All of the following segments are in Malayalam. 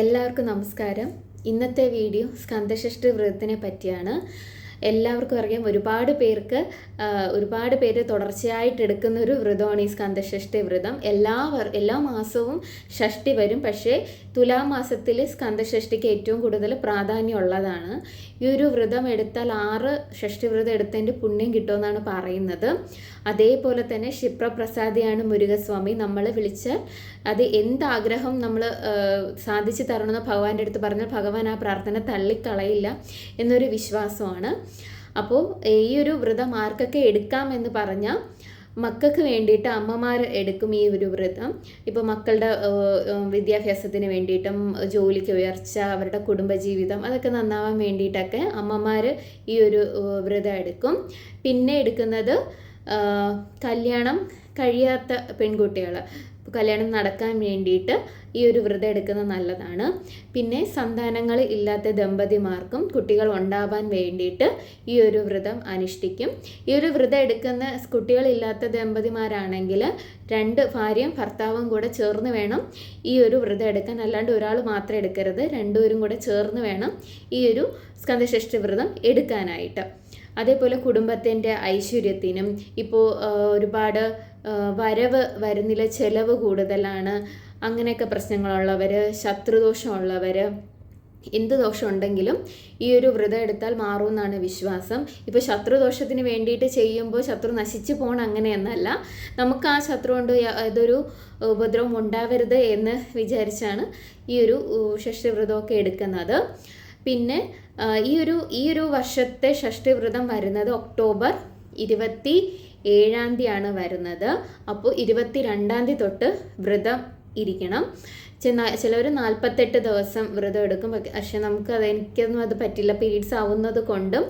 എല്ലാവർക്കും നമസ്കാരം. ഇന്നത്തെ വീഡിയോ സ്കന്ദഷഷ്ടി വ്രതത്തിനെ പറ്റിയാണ്. എല്ലാവർക്കും അറിയാം ഒരുപാട് പേർക്ക് ഒരുപാട് പേര് തുടർച്ചയായിട്ട് എടുക്കുന്ന ഒരു വ്രതമാണ് ഈ സ്കന്ധഷ്ഠി വ്രതം. എല്ലാ എല്ലാ മാസവും ഷഷ്ടി വരും. പക്ഷേ തുലാമാസത്തിൽ സ്കന്ധഷ്ഠിക്ക് ഏറ്റവും കൂടുതൽ പ്രാധാന്യമുള്ളതാണ് ഈ ഒരു വ്രതം എടുത്താൽ ആറ് ഷഷ്ടി വ്രതം എടുത്തതിന്റെ പുണ്യം കിട്ടുമെന്നാണ് പറയുന്നത്. അതേപോലെ തന്നെ ക്ഷിപ്രപ്രസാദിയാണ് മുരുകസ്വാമി. നമ്മൾ വിളിച്ചാൽ അത് എന്താഗ്രഹം നമ്മൾ സാധിച്ചു തരണമെന്ന് ഭഗവാന്റെ അടുത്ത് പറഞ്ഞാൽ ഭഗവാൻ ആ പ്രാർത്ഥന തള്ളിക്കളയില്ല എന്നൊരു വിശ്വാസമാണ്. അപ്പോൾ ഈ ഒരു വ്രതം ആർക്കൊക്കെ എടുക്കാം എന്ന് പറഞ്ഞാൽ മക്കൾക്ക് വേണ്ടിയിട്ട് അമ്മമാർ എടുക്കും ഈ ഒരു വ്രതം. ഇപ്പോൾ മക്കളുടെ വിദ്യാഭ്യാസത്തിന് വേണ്ടിയിട്ടും ജോലിക്ക് ഉയർച്ച അവരുടെ കുടുംബജീവിതം അതൊക്കെ നന്നാവാൻ വേണ്ടിയിട്ടൊക്കെ അമ്മമാർ ഈ ഒരു വ്രതം എടുക്കും. പിന്നെ എടുക്കുന്നത് കല്യാണം കഴിയാത്ത പെൺകുട്ടികൾ കല്യാണം നടക്കാൻ വേണ്ടിയിട്ട് ഈ ഒരു വ്രതം എടുക്കുന്നത് നല്ലതാണ്. പിന്നെ സന്താനങ്ങൾ ഇല്ലാത്ത ദമ്പതിമാർക്കും കുട്ടികൾ ഉണ്ടാവാൻ വേണ്ടിയിട്ട് ഈ ഒരു വ്രതം അനുഷ്ഠിക്കും. ഈ ഒരു വ്രതം എടുക്കുന്ന കുട്ടികളില്ലാത്ത ദമ്പതിമാരാണെങ്കിൽ രണ്ട് ഭാര്യയും ഭർത്താവും കൂടെ ചേർന്ന് വേണം ഈ ഒരു വ്രതം എടുക്കാൻ. അല്ലാണ്ട് ഒരാൾ മാത്രം എടുക്കരുത്. രണ്ടുപേരും കൂടെ ചേർന്ന് വേണം ഈ ഒരു സ്കന്ധഷ്ഠി വ്രതം എടുക്കാനായിട്ട്. അതേപോലെ കുടുംബത്തിന്റെ ഐശ്വര്യത്തിനും ഇപ്പോൾ ഒരുപാട് വരവ് വരുന്നില്ല ചെലവ് കൂടുതലാണ് അങ്ങനെയൊക്കെ പ്രശ്നങ്ങളുള്ളവർ ശത്രുദോഷമുള്ളവർ എന്ത് ദോഷം ഉണ്ടെങ്കിലും ഈ ഒരു വ്രതം എടുത്താൽ മാറുമെന്നാണ് വിശ്വാസം. ഇപ്പോൾ ശത്രുദോഷത്തിന് വേണ്ടിയിട്ട് ചെയ്യുമ്പോൾ ശത്രു നശിച്ചു പോകണം അങ്ങനെയെന്നല്ല. നമുക്ക് ആ ശത്രു കൊണ്ട് ഏതൊരു ഉപദ്രവം ഉണ്ടാവരുത് എന്ന് വിചാരിച്ചാണ് ഈ ഒരു ഷഷ്ടിവ്രതമൊക്കെ എടുക്കുന്നത്. പിന്നെ ഈ ഒരു ഈ ഒരു വർഷത്തെ ഷഷ്ടിവ്രതം വരുന്നത് ഒക്ടോബർ ഇരുപത്തി ഏഴാം തീയതിയാണ് വരുന്നത്. അപ്പോൾ ഇരുപത്തി രണ്ടാം തീയതി തൊട്ട് വ്രതം ഇരിക്കണം. ചിലവർ നാൽപ്പത്തെട്ട് ദിവസം വ്രതം എടുക്കും. പക്ഷെ- നമുക്ക് അത് എനിക്കൊന്നും അത് പറ്റില്ല. പീരീഡ്സ് ആവുന്നത് കൊണ്ടും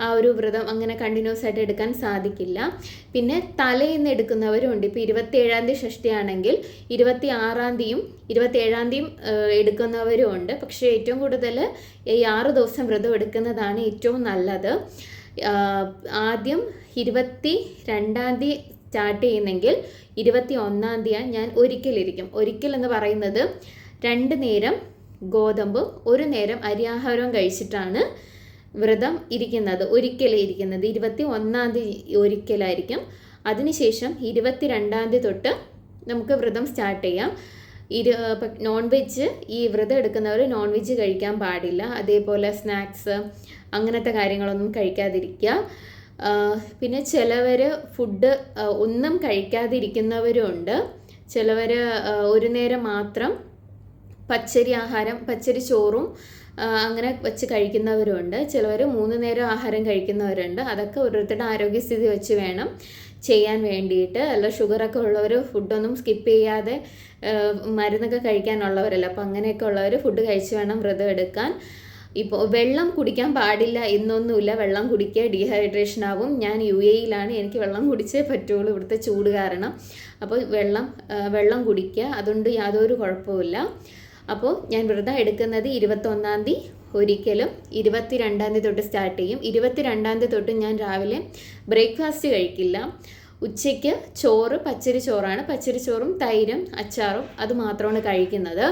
ആ ഒരു വ്രതം അങ്ങനെ കണ്ടിന്യൂസ് ആയിട്ട് എടുക്കാൻ സാധിക്കില്ല. പിന്നെ തലേന്ന് എടുക്കുന്നവരുണ്ട് ഇപ്പോൾ ഇരുപത്തി ഏഴാം തീയതി ഷഷ്ടിയാണെങ്കിൽ ഇരുപത്തി ആറാം തീയതിയും ഇരുപത്തി ഏഴാം തീയതിയും എടുക്കുന്നവരും ഉണ്ട്. പക്ഷേ ഏറ്റവും കൂടുതൽ ഈ ആറ് ദിവസം വ്രതം എടുക്കുന്നതാണ് ഏറ്റവും നല്ലത്. ആദ്യം ഇരുപത്തി രണ്ടാം തീയതി സ്റ്റാർട്ട് ചെയ്യുന്നെങ്കിൽ ഇരുപത്തി ഒന്നാം തീയതി ഞാൻ ഒരിക്കലിരിക്കും. ഒരിക്കൽ എന്ന് പറയുന്നത് രണ്ട് നേരം ഗോതമ്പും ഒരു നേരം അരിയാഹാരവും കഴിച്ചിട്ടാണ് വ്രതം ഇരിക്കുന്നത് ഒരിക്കലേ ഇരിക്കുന്നത്. ഇരുപത്തി ഒന്നാം തീയതി ഒരിക്കലായിരിക്കും. അതിനുശേഷം ഇരുപത്തി രണ്ടാം തീയതി തൊട്ട് നമുക്ക് വ്രതം സ്റ്റാർട്ട് ചെയ്യാം. ഇരു നോൺ വെജ് ഈ വ്രതം എടുക്കുന്നവർ നോൺ വെജ് കഴിക്കാൻ പാടില്ല. അതേപോലെ സ്നാക്സ് അങ്ങനത്തെ കാര്യങ്ങളൊന്നും കഴിക്കാതിരിക്കുക പിന്നെ ചിലവർ ഫുഡ് ഒന്നും കഴിക്കാതിരിക്കുന്നവരുണ്ട് ചിലവർ ഒരു നേരം മാത്രം പച്ചരി ആഹാരം പച്ചരി ചോറും അങ്ങനെ വെച്ച് കഴിക്കുന്നവരുണ്ട്. ചിലവർ മൂന്ന് നേരം ആഹാരം കഴിക്കുന്നവരുണ്ട്. അതൊക്കെ ഓരോരുത്തരുടെ ആരോഗ്യസ്ഥിതി വെച്ച് വേണം ചെയ്യാൻ വേണ്ടിയിട്ട്. അല്ല ഷുഗറൊക്കെ ഉള്ളവർ ഫുഡൊന്നും സ്കിപ്പ് ചെയ്യാതെ മരുന്നൊക്കെ കഴിക്കാനുള്ളവരല്ല. അപ്പോൾ അങ്ങനെയൊക്കെ ഉള്ളവർ ഫുഡ് കഴിച്ച് വേണം വ്രതം എടുക്കാൻ. ഇപ്പോൾ വെള്ളം കുടിക്കാൻ പാടില്ല എന്നൊന്നുമില്ല. വെള്ളം കുടിക്കുക ഡീഹൈഡ്രേഷൻ ആവും. ഞാൻ യു എയിലാണ് എനിക്ക് വെള്ളം കുടിച്ചേ പറ്റുള്ളൂ. ഇവിടുത്തെ ചൂട് കാരണം. അപ്പോൾ വെള്ളം വെള്ളം കുടിക്കുക. അതുകൊണ്ട് യാതൊരു കുഴപ്പമില്ല അപ്പോൾ ഞാൻ വ്രതം എടുക്കുന്നത് ഇരുപത്തൊന്നാം തീയതി ഒരിക്കലും ഇരുപത്തി രണ്ടാം തീയതി തൊട്ട് സ്റ്റാർട്ട് ചെയ്യും. ഇരുപത്തി രണ്ടാം തീയതി തൊട്ട് ഞാൻ രാവിലെ ബ്രേക്ക്ഫാസ്റ്റ് കഴിക്കില്ല. ഉച്ചയ്ക്ക് ചോറ് പച്ചരി ചോറാണ്. പച്ചരി ചോറും തൈരും അച്ചാറും അത് മാത്രമാണ് കഴിക്കുന്നത്.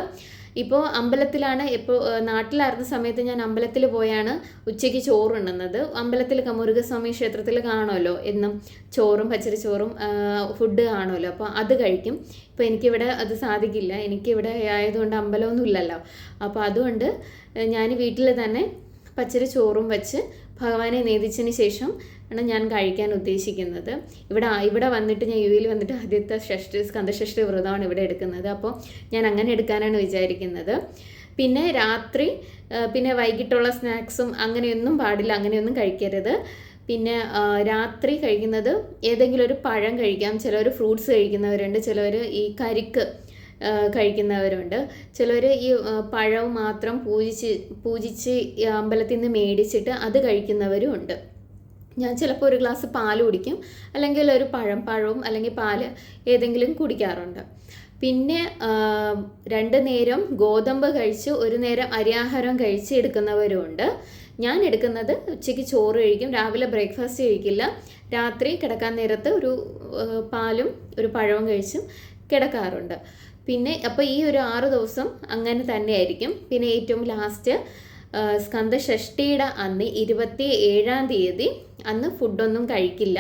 ഇപ്പോൾ അമ്പലത്തിലാണ് ഇപ്പോൾ നാട്ടിലായിരുന്ന സമയത്ത് ഞാൻ അമ്പലത്തിൽ പോയാണ് ഉച്ചയ്ക്ക് ചോറ് ഉണ്ണുന്നത് അമ്പലത്തിൽ മുരുകസ്വാമി ക്ഷേത്രത്തിൽ കാണുമല്ലോ എന്നും ചോറും പച്ചരി ചോറും ഫുഡ് കാണുമല്ലോ അപ്പോൾ അത് കഴിക്കും. ഇപ്പോൾ എനിക്കിവിടെ അത് സാധിക്കില്ല. എനിക്കിവിടെ ആയതുകൊണ്ട് അമ്പലമൊന്നും ഇല്ലല്ലോ. അപ്പോൾ അതുകൊണ്ട് ഞാൻ വീട്ടിൽ തന്നെ പച്ചരി ചോറും വെച്ച് ഭഗവാനെ നേദിച്ചതിന് ശേഷം ആണ് ഞാൻ കഴിക്കാൻ ഉദ്ദേശിക്കുന്നത്. ഇവിടെ ഇവിടെ വന്നിട്ട് ഞാൻ യു വിയിൽ വന്നിട്ട് ആദ്യത്തെ ഷഷ്ടി സ്കന്ധഷഷ്ടി വ്രതമാണ് ഇവിടെ എടുക്കുന്നത്. അപ്പോൾ ഞാൻ അങ്ങനെ എടുക്കാനാണ് വിചാരിക്കുന്നത്. പിന്നെ രാത്രി പിന്നെ വൈകിട്ടുള്ള സ്നാക്സും അങ്ങനെയൊന്നും പാടില്ല അങ്ങനെയൊന്നും കഴിക്കരുത്. പിന്നെ രാത്രി കഴിക്കുന്നത് ഏതെങ്കിലും ഒരു പഴം കഴിക്കാം. ചിലവർ ഫ്രൂട്ട്സ് കഴിക്കുന്നവരുണ്ട് ചിലവർ ഈ കരിക്ക് കഴിക്കുന്നവരുണ്ട്. ചിലർ ഈ പഴവും പഴം മാത്രം പൂജിച്ച് പൂജിച്ച് അമ്പലത്തിൽ നിന്ന് മേടിച്ചിട്ട് അത് കഴിക്കുന്നവരും ഉണ്ട്. ഞാൻ ചിലപ്പോൾ ഒരു ഗ്ലാസ് പാൽ കുടിക്കും. അല്ലെങ്കിൽ ഒരു പഴം പഴവും അല്ലെങ്കിൽ പാൽ ഏതെങ്കിലും കുടിക്കാറുണ്ട്. പിന്നെ രണ്ട് നേരം ഗോതമ്പ് കഴിച്ച് ഒരു നേരം അരിയാഹാരം കഴിച്ച് എടുക്കുന്നവരുമുണ്ട് ഞാൻ എടുക്കുന്നത് ഉച്ചയ്ക്ക് ചോറ് കഴിക്കും രാവിലെ ബ്രേക്ക്ഫാസ്റ്റ് കഴിക്കില്ല. രാത്രി കിടക്കാൻ നേരത്ത് ഒരു പാലും ഒരു പഴവും കഴിച്ചും കിടക്കാറുണ്ട്. പിന്നെ അപ്പോൾ ഈ ഒരു ആറ് ദിവസം അങ്ങനെ തന്നെയായിരിക്കും. പിന്നെ ഏറ്റവും ലാസ്റ്റ് സ്കന്ദഷഷ്ടിയുടെ അന്ന് ഇരുപത്തി ഏഴാം തീയതി അന്ന് ഫുഡൊന്നും കഴിക്കില്ല.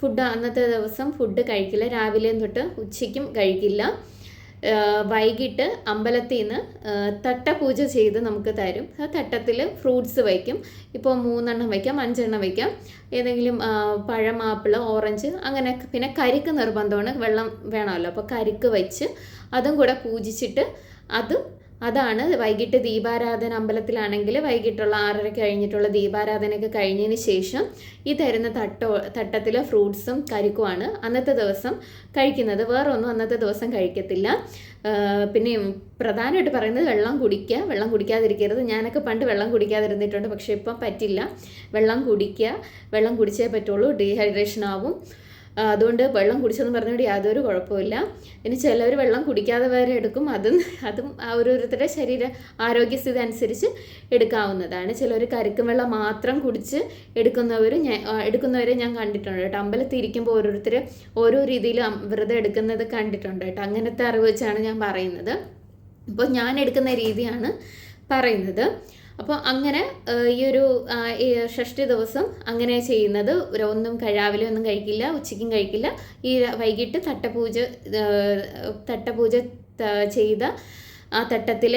ഫുഡ് അന്നത്തെ ദിവസം ഫുഡ് കഴിക്കില്ല. രാവിലെ തൊട്ട് ഉച്ചയ്ക്കും കഴിക്കില്ല. വൈകിട്ട് അമ്പലത്തിൽ നിന്ന് തട്ടപൂജ ചെയ്ത് നമുക്ക് തരും. ആ തട്ടത്തിൽ ഫ്രൂട്ട്സ് വയ്ക്കും. ഇപ്പോൾ മൂന്നെണ്ണം വയ്ക്കാം അഞ്ചെണ്ണം വയ്ക്കാം. ഏതെങ്കിലും പഴം ആപ്പിൾ ഓറഞ്ച് അങ്ങനെ പിന്നെ കരിക്ക് നിർബന്ധമാണ്. വെള്ളം വേണമല്ലോ. അപ്പോൾ കരിക്ക് വെച്ച് അതും കൂടെ പൂജിച്ചിട്ട് അത് അതാണ് വൈകിട്ട് ദീപാരാധന അമ്പലത്തിലാണെങ്കിൽ വൈകിട്ടുള്ള ആറര കഴിഞ്ഞിട്ടുള്ള ദീപാരാധനയൊക്കെ കഴിഞ്ഞതിന് ശേഷം ഈ തരുന്ന തട്ടോ തട്ടത്തിലെ ഫ്രൂട്ട്സും കരിക്കുമാണ് അന്നത്തെ ദിവസം കഴിക്കുന്നത്. വേറൊന്നും അന്നത്തെ ദിവസം കഴിക്കത്തില്ല. പിന്നെ പ്രധാനമായിട്ട് പറയുന്നത് വെള്ളം കുടിക്കുക വെള്ളം കുടിക്കാതിരിക്കരുത്. ഞാനൊക്കെ പണ്ട് വെള്ളം കുടിക്കാതിരുന്നിട്ടുണ്ട് പക്ഷേ ഇപ്പം പറ്റില്ല. വെള്ളം കുടിക്കുക വെള്ളം കുടിച്ചേ പറ്റുള്ളൂ ഡീഹൈഡ്രേഷൻ ആവും. അതുകൊണ്ട് വെള്ളം കുടിച്ചെന്ന് പറഞ്ഞുകൊണ്ട് യാതൊരു കുഴപ്പമില്ല ഇനി ചിലവർ വെള്ളം കുടിക്കാതെ വരെ എടുക്കും. അതും അതും ഓരോരുത്തരുടെ ശരീര ആരോഗ്യസ്ഥിതി അനുസരിച്ച് എടുക്കാവുന്നതാണ്. ചിലർ കരിക്കും വെള്ളം മാത്രം കുടിച്ച് എടുക്കുന്നവർ ഞാൻ എടുക്കുന്നവരെ ഞാൻ കണ്ടിട്ടുണ്ട് കേട്ടോ. അമ്പലത്തിൽ ഇരിക്കുമ്പോൾ ഓരോരുത്തർ ഓരോ രീതിയിൽ വ്രതം എടുക്കുന്നത് കണ്ടിട്ടുണ്ട് കേട്ടോ. അങ്ങനത്തെ അറിവ് വെച്ചാണ് ഞാൻ പറയുന്നത്. അപ്പോൾ ഞാൻ എടുക്കുന്ന രീതിയാണ് പറയുന്നത്. അപ്പോൾ അങ്ങനെ ഈ ഒരു ഷഷ്ടി ദിവസം അങ്ങനെ ചെയ്യുന്നത് ഒന്നും കഴി- ഒന്നും കഴിക്കില്ല ഉച്ചയ്ക്കും കഴിക്കില്ല. ഈ വൈകിട്ട് തട്ടപൂജ തട്ടപൂജ ചെയ്ത ആ തട്ടത്തിൽ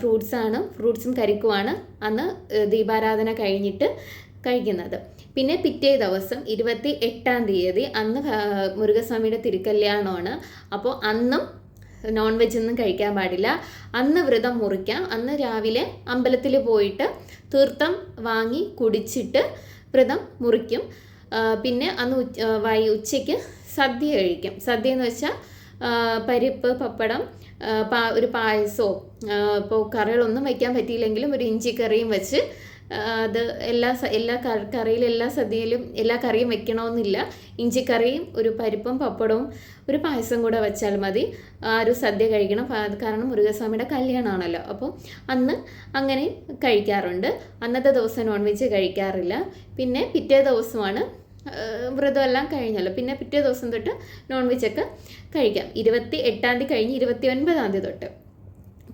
ഫ്രൂട്ട്സാണ് ഫ്രൂട്ട്സും കരിക്കുമാണ് അന്ന് ദീപാരാധന കഴിഞ്ഞിട്ട് കഴിക്കുന്നത്. പിന്നെ പിറ്റേ ദിവസം ഇരുപത്തി എട്ടാം തീയതി അന്ന് മുരുകസ്വാമിയുടെ തിരുക്കല്യാണമാണ്. അപ്പോൾ അന്നും നോൺ വെജ് ഒന്നും കഴിക്കാൻ പാടില്ല. അന്ന് വ്രതം മുറിക്കാം. അന്ന് രാവിലെ അമ്പലത്തിൽ പോയിട്ട് തീർത്ഥം വാങ്ങി കുടിച്ചിട്ട് വ്രതം മുറിക്കും. പിന്നെ അന്ന് വൈ ഉച്ചയ്ക്ക് സദ്യ കഴിക്കും. സദ്യ എന്ന് വെച്ചാൽ പരിപ്പ് പപ്പടം ഒരു പായസമോ ഇപ്പോൾ കറികളൊന്നും വയ്ക്കാൻ പറ്റിയില്ലെങ്കിലും ഒരു ഇഞ്ചിക്കറിയും വെച്ച് അത് എല്ലാ എല്ലാ കറിയിലും എല്ലാ സദ്യയിലും എല്ലാ കറിയും വെക്കണമെന്നില്ല. ഇഞ്ചിക്കറിയും ഒരു പരിപ്പും പപ്പടവും ഒരു പായസം കൂടെ വെച്ചാൽ മതി. ആ ഒരു സദ്യ കഴിക്കണം. കാരണം മുരുകസ്വാമിയുടെ കല്യാണമാണല്ലോ. അപ്പോൾ അന്ന് അങ്ങനെ കഴിക്കാറുണ്ട്. അന്നത്തെ ദിവസം നോൺ വെജ് കഴിക്കാറില്ല. പിന്നെ പിറ്റേ ദിവസമാണ് വ്രതമെല്ലാം കഴിഞ്ഞല്ലോ. പിന്നെ പിറ്റേ ദിവസം തൊട്ട് നോൺ ഒക്കെ കഴിക്കാം. ഇരുപത്തി എട്ടാം തീയതി കഴിഞ്ഞ് ഇരുപത്തി ഒൻപതാം തീയതി തൊട്ട്.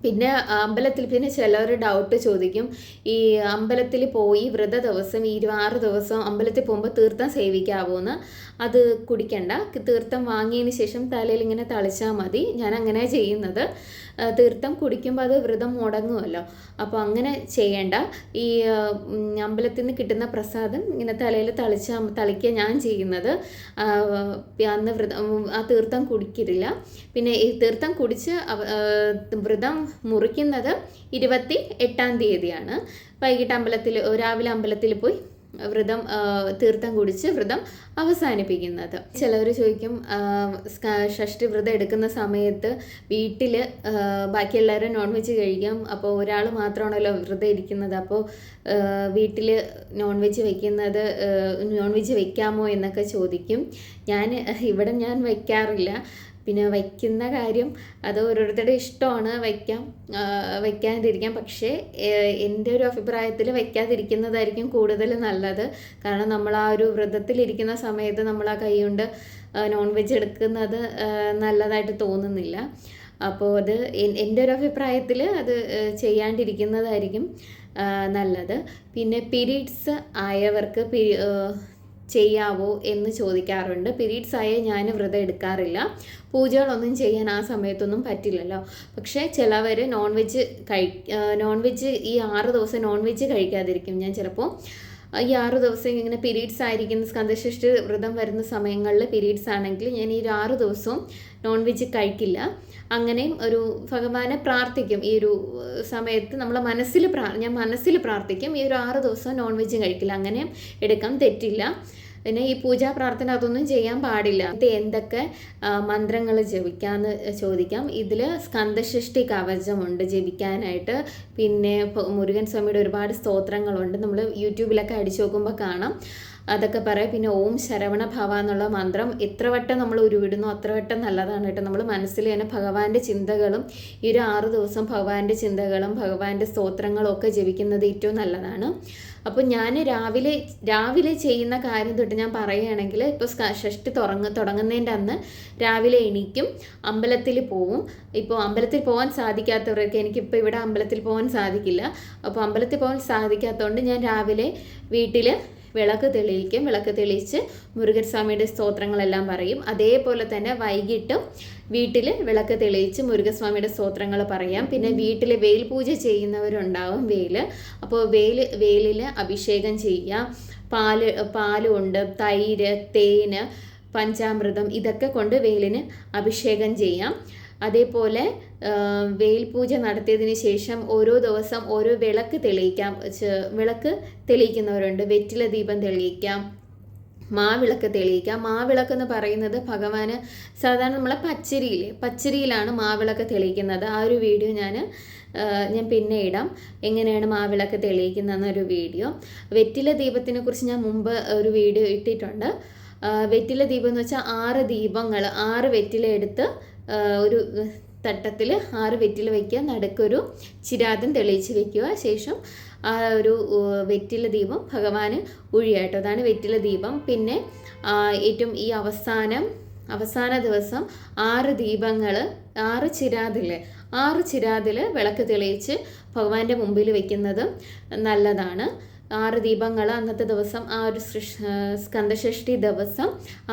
പിന്നെ അമ്പലത്തിൽ പിന്നെ ചിലർ ഡൗട്ട് ചോദിക്കും. ഈ അമ്പലത്തിൽ പോയി വ്രത ദിവസം ഈ ഇരുപത്താറ് ദിവസം അമ്പലത്തിൽ പോകുമ്പോൾ തീർത്ഥം സേവിക്കാവോന്ന്. അത് കുടിക്കണ്ട. തീർത്ഥം വാങ്ങിയതിന് ശേഷം തലയിൽ ഇങ്ങനെ തളിച്ചാൽ മതി. ഞാൻ അങ്ങനെ ചെയ്യുന്നത്. തീർത്ഥം കുടിക്കുമ്പോൾ അത് വ്രതം മുടങ്ങുമല്ലോ അപ്പോൾ അങ്ങനെ ചെയ്യേണ്ട. ഈ അമ്പലത്തിൽ നിന്ന് കിട്ടുന്ന പ്രസാദം ഇങ്ങനെ തലയിൽ തളിച്ചാൽ തളിക്കുക ഞാൻ ചെയ്യുന്നത്. അന്ന് വ്രതം ആ തീർത്ഥം കുടിക്കില്ല പിന്നെ ഈ തീർത്ഥം കുടിച്ച് വ്രതം മുറിക്കുന്നത് ഇരുപത്തി എട്ടാം തീയതിയാണ്. വൈകിട്ട് അമ്പലത്തിൽ രാവിലെ അമ്പലത്തിൽ പോയി വ്രതം തീർത്ഥം കുടിച്ച് വ്രതം അവസാനിപ്പിക്കുന്നത്. ചിലവർ ചോദിക്കും ഷഷ്ടി വ്രതം എടുക്കുന്ന സമയത്ത് വീട്ടിൽ ബാക്കിയുള്ളവരെ നോൺ വെജ് കഴിക്കാം അപ്പോൾ ഒരാൾ മാത്രമാണല്ലോ വ്രതം ഇരിക്കുന്നത്. അപ്പോൾ വീട്ടിൽ നോൺ വെജ് വെക്കുന്നത് നോൺ വെജ് വെക്കാമോ എന്നൊക്കെ ചോദിക്കും. ഞാൻ ഇവിടെ ഞാൻ വെക്കാറില്ല. പിന്നെ വയ്ക്കുന്ന കാര്യം അത് ഓരോരുത്തരുടെ ഇഷ്ടമാണ് വയ്ക്കാം വയ്ക്കാതിരിക്കാം. പക്ഷേ എന്റെ ഒരു അഭിപ്രായത്തിൽ വയ്ക്കാതിരിക്കുന്നതായിരിക്കും കൂടുതൽ നല്ലത്. കാരണം നമ്മൾ ആ ഒരു വ്രതത്തിലിരിക്കുന്ന സമയത്ത് നമ്മൾ ആ കൈ കൊണ്ട് നോൺ വെജ് എടുക്കുന്നത് നല്ലതായിട്ട് തോന്നുന്നില്ല. അപ്പോൾ അത് എന്റെ ഒരു അഭിപ്രായത്തിൽ അത് ചെയ്യാണ്ടിരിക്കുന്നതായിരിക്കും നല്ലത്. പിന്നെ പിരീഡ്സ് ആയവർക്ക് ചെയ്യാവോ എന്ന് ചോദിക്കാറുണ്ട്. പീരീഡ്സ് ആയ ഞാൻ വ്രതം എടുക്കാറില്ല. പൂജകളൊന്നും ചെയ്യാൻ ആ സമയത്തൊന്നും പറ്റില്ലല്ലോ. പക്ഷേ ചിലവർ നോൺ വെജ് കഴി നോൺ വെജ് ഈ ആറ് ദിവസം നോൺ വെജ് കഴിക്കാതിരിക്കും. ഞാൻ ചിലപ്പോൾ ഈ ആറ് ദിവസം ഇങ്ങനെ പീരീഡ്സ് ആയിരിക്കുന്ന സ്കന്ധഷ്ഠി വ്രതം വരുന്ന സമയങ്ങളിൽ പീരീഡ്സ് ആണെങ്കിൽ ഞാൻ ഈ ആറ് ദിവസവും നോൺ വെജ് കഴിക്കില്ല. അങ്ങനെയും ഒരു ഭഗവാനെ പ്രാർത്ഥിക്കും. ഈ ഒരു സമയത്ത് നമ്മൾ മനസ്സിൽ പ്രാ ഞാൻ മനസ്സിൽ പ്രാർത്ഥിക്കും. ഈ ഒരു ആറ് ദിവസം നോൺ വെജ് കഴിക്കില്ല. അങ്ങനെ എടുക്കാം. തെറ്റില്ല. പിന്നെ ഈ പൂജാ പ്രാർത്ഥന അതൊന്നും ചെയ്യാൻ പാടില്ല. ഇത് എന്തൊക്കെ മന്ത്രങ്ങൾ ജപിക്കാമെന്ന് ചോദിക്കാം. ഇതിൽ സ്കന്ദഷ്ടി കവചമുണ്ട് ജപിക്കാനായിട്ട്. പിന്നെ മുരുകൻ സ്വാമിയുടെ ഒരുപാട് സ്തോത്രങ്ങളുണ്ട്. നമ്മൾ യൂട്യൂബിലൊക്കെ അടിച്ചു നോക്കുമ്പോൾ കാണാം. അതൊക്കെ പറയാം. പിന്നെ ഓം ശരവണ ഭവ എന്നുള്ള മന്ത്രം എത്ര വട്ടം നമ്മൾ ഉരുവിടുന്നു അത്ര വട്ടം നല്ലതാണ് കേട്ടോ. നമ്മൾ മനസ്സിൽ തന്നെ ഭഗവാന്റെ ചിന്തകളും ഈ ഒരു ആറ് ദിവസം ഭഗവാന്റെ ചിന്തകളും ഭഗവാന്റെ സ്തോത്രങ്ങളും ഒക്കെ ജപിക്കുന്നത് ഏറ്റവും നല്ലതാണ്. അപ്പോൾ ഞാൻ രാവിലെ രാവിലെ ചെയ്യുന്ന കാര്യം തൊട്ട് ഞാൻ പറയുകയാണെങ്കിൽ ഇപ്പോൾ ഷഷ്ടി തുടങ്ങ തുടങ്ങുന്നതിന്റെ അന്ന് രാവിലെ എണീക്കും അമ്പലത്തിൽ പോവും. ഇപ്പോൾ അമ്പലത്തിൽ പോകാൻ സാധിക്കാത്തവർക്ക് എനിക്കിപ്പോൾ ഇവിടെ അമ്പലത്തിൽ പോകാൻ സാധിക്കില്ല. അപ്പോൾ അമ്പലത്തിൽ പോകാൻ സാധിക്കാത്തതുകൊണ്ട് ഞാൻ രാവിലെ വീട്ടിൽ വിളക്ക് തെളിയിക്കും. വിളക്ക് തെളിയിച്ച് മുരുകൻ സ്വാമിയുടെ സ്തോത്രങ്ങളെല്ലാം പറയും. അതേപോലെ തന്നെ വൈകിട്ടും വീട്ടിൽ വിളക്ക് തെളിയിച്ച് മുരുകസ്വാമിയുടെ സ്തോത്രങ്ങൾ പറയാം. പിന്നെ വീട്ടിൽ വെയിൽ പൂജ ചെയ്യുന്നവരുണ്ടാവും വെയിൽ അപ്പോൾ വെയിൽ വെയിലിൽ അഭിഷേകം ചെയ്യാം. പാൽ പാലുണ്ട് തൈര് തേന് പഞ്ചാമൃതം ഇതൊക്കെ കൊണ്ട് വെയിലിന് അഭിഷേകം ചെയ്യാം. അതേപോലെ വെയിൽ പൂജ നടത്തിയതിന് ശേഷം ഓരോ ദിവസം ഓരോ വിളക്ക് തെളിയിക്കാം. വിളക്ക് തെളിയിക്കുന്നവരുണ്ട്. വെറ്റില ദീപം തെളിയിക്കാം. മാവിളക്ക് തെളിയിക്കാം. മാവിളക്ക് എന്ന് പറയുന്നത് ഭഗവാന് സാധാരണ നമ്മളെ പച്ചരിയിൽ പച്ചരിയിലാണ് മാവിളക്ക് തെളിയിക്കുന്നത്. ആ ഒരു വീഡിയോ ഞാൻ ഞാൻ പിന്നെ ഇടാം. എങ്ങനെയാണ് മാവിളക്ക് തെളിയിക്കുന്നതെന്നൊരു വീഡിയോ. വെറ്റില ദീപത്തിനെ കുറിച്ച് ഞാൻ മുമ്പ് ഒരു വീഡിയോ ഇട്ടിട്ടുണ്ട്. വെറ്റില ദീപം എന്ന് വെച്ചാൽ ആറ് ദീപങ്ങൾ ആറ് വെറ്റില എടുത്ത് ഒരു തട്ടത്തിൽ ആറ് വെറ്റില വയ്ക്കുക നടുക്കൊരു ചിരാതം തെളിയിച്ച് വെക്കുക. ശേഷം ആ ഒരു വെറ്റില ദീപം ഭഗവാന് ഒഴിയാട്ടോ അതാണ് വെറ്റില ദീപം. പിന്നെ ഏറ്റവും ഈ അവസാനം അവസാന ദിവസം ആറ് ദീപങ്ങൾ ആറ് ചിരാതിൽ ആറ് ചിരാതിൽ വിളക്ക് തെളിയിച്ച് ഭഗവാന്റെ മുമ്പിൽ വെക്കുന്നത് നല്ലതാണ്. ആറ് ദീപങ്ങൾ അന്നത്തെ ദിവസം ആ ഒരു സ്കന്ദഷഷ്ടി ദിവസം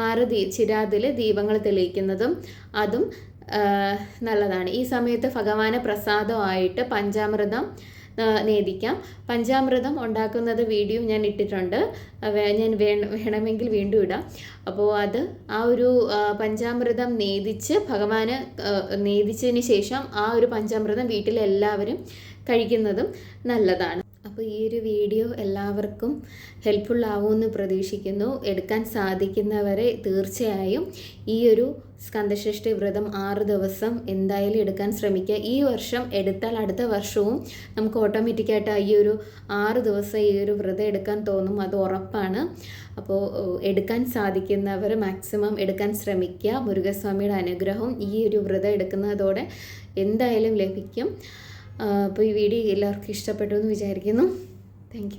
ആറ് ദീ ചിരാതിൽ ദീപങ്ങൾ തെളിയിക്കുന്നതും അതും നല്ലതാണ്. ഈ സമയത്ത് ഭഗവാന് പ്രസാദമായിട്ട് പഞ്ചാമൃതം നേദിക്കാം. പഞ്ചാമൃതം ഉണ്ടാക്കുന്നത് വീഡിയോ ഞാൻ ഇട്ടിട്ടുണ്ട്. ഞാൻ വേണമെങ്കിൽ വീണ്ടും ഇടാം. അപ്പോൾ അത് ആ ഒരു പഞ്ചാമൃതം നേദിച്ച് ഭഗവാന് നേദിച്ചതിന് ശേഷം ആ ഒരു പഞ്ചാമൃതം വീട്ടിലെല്ലാവരും കഴിക്കുന്നതും നല്ലതാണ്. അപ്പോൾ ഈ ഒരു വീഡിയോ എല്ലാവർക്കും ഹെൽപ്ഫുൾ ആവുമെന്ന് പ്രതീക്ഷിക്കുന്നു. എടുക്കാൻ സാധിക്കുന്നവരെ തീർച്ചയായും ഈ ഒരു സ്കന്ധശ്രേഷ്ഠി വ്രതം ആറ് ദിവസം എന്തായാലും എടുക്കാൻ ശ്രമിക്കുക. ഈ വർഷം എടുത്താൽ അടുത്ത വർഷവും നമുക്ക് ഓട്ടോമാറ്റിക്കായിട്ട് ഈ ഒരു ആറ് ദിവസം ഈ ഒരു വ്രതം എടുക്കാൻ തോന്നും. അത് ഉറപ്പാണ്. അപ്പോൾ എടുക്കാൻ സാധിക്കുന്നവർ മാക്സിമം എടുക്കാൻ ശ്രമിക്കുക. മുരുകസ്വാമിയുടെ അനുഗ്രഹം ഈ ഒരു വ്രതം എടുക്കുന്നതോടെ എന്തായാലും ലഭിക്കും. അപ്പോൾ ഈ വീഡിയോ എല്ലാവർക്കും ഇഷ്ടപ്പെട്ടു എന്ന് വിചാരിക്കുന്നു. താങ്ക്